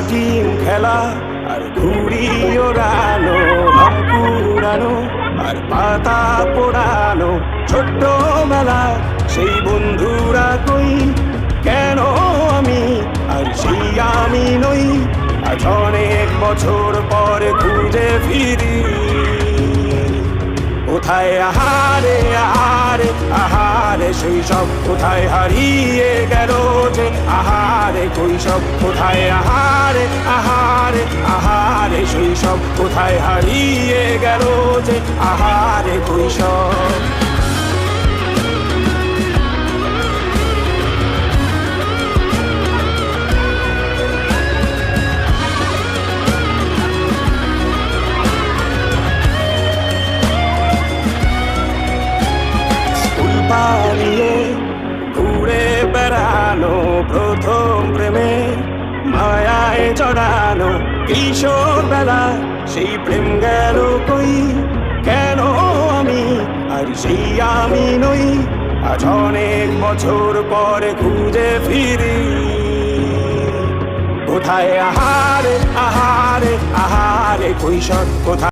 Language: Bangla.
লাঠিম খেলা আর ঘুড়ি ওড়ানো ভাঙ্কু আর পাতা পোড়ানো, ছোট্ট মেলা, সেই বন্ধুরা কই? কেন আমি আর সেই আমি নই? আজ অনেক বছর পর খুঁজে ফিরি। কোথায়? আহারে আহারে আহারে শৈশব কোথায় হারিয়ে গেল যে? আহারে কৈশব কোথায়? আহারে আহারে আহারে শৈশব কোথায় হারিয়ে গেল যে? আহারে স্কুল পালিয়ে ঘুরে বেড়ানো প্রথম প্রেমে, মায়ায় চড়ানো কিশোর বেলা। সেই প্রেম গেল কই? কেন আমি? আর সেই আমি নই। আজ অনেক বছর পরে খুঁজে ফিরি। কোথায় আহারে আহারে আহারে, কৈশোর, কোথায়